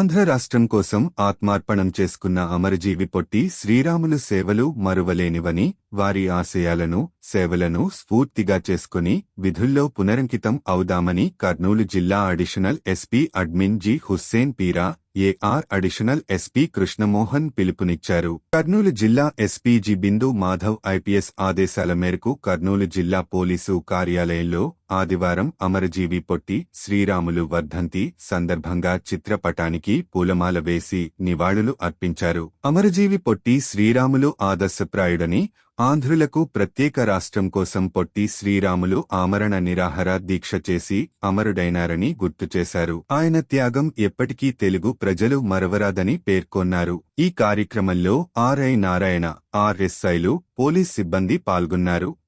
ఆంధ్ర రాష్ట్రం కోసం ఆత్మార్పణం చేసుకున్న అమరజీవి పొట్టి శ్రీరాములు సేవలు మరువలేనివని వారి ఆశయాలను సేవలను స్ఫూర్తిగా చేసుకుని విధుల్లో పునరంకితం అవుదామని కర్నూలు జిల్లా additional SP admin G Hussain Peera AR additional SP Krishnamohan పిలుపునిచ్చారు. కర్నూలు జిల్లా SP G Bindu Madhav IPS ఆదేశాల మేరకు కర్నూలు జిల్లా పోలీసు కార్యాలయంలో ఆదివారం అమరజీవి పొట్టి శ్రీరాములు వర్ధంతి సందర్భంగా చిత్రపటానికి పూలమాల వేసి నివాళులు అర్పించారు. అమరజీవి పొట్టి శ్రీరాములు ఆదర్శప్రాయుడని ఆంధ్రులకు ప్రత్యేక రాష్ట్రం కోసం పొట్టి శ్రీరాములు ఆమరణ నిరాహార దీక్ష చేసి అమరుడైనారని గుర్తు చేశారు. ఆయన త్యాగం ఎప్పటికీ తెలుగు ప్రజలు మరవరాదని పేర్కొన్నారు. ఈ కార్యక్రమంలో ఆర్ఐ నారాయణ ఆర్ఎస్ఐలు పోలీస్ సిబ్బంది పాల్గొన్నారు.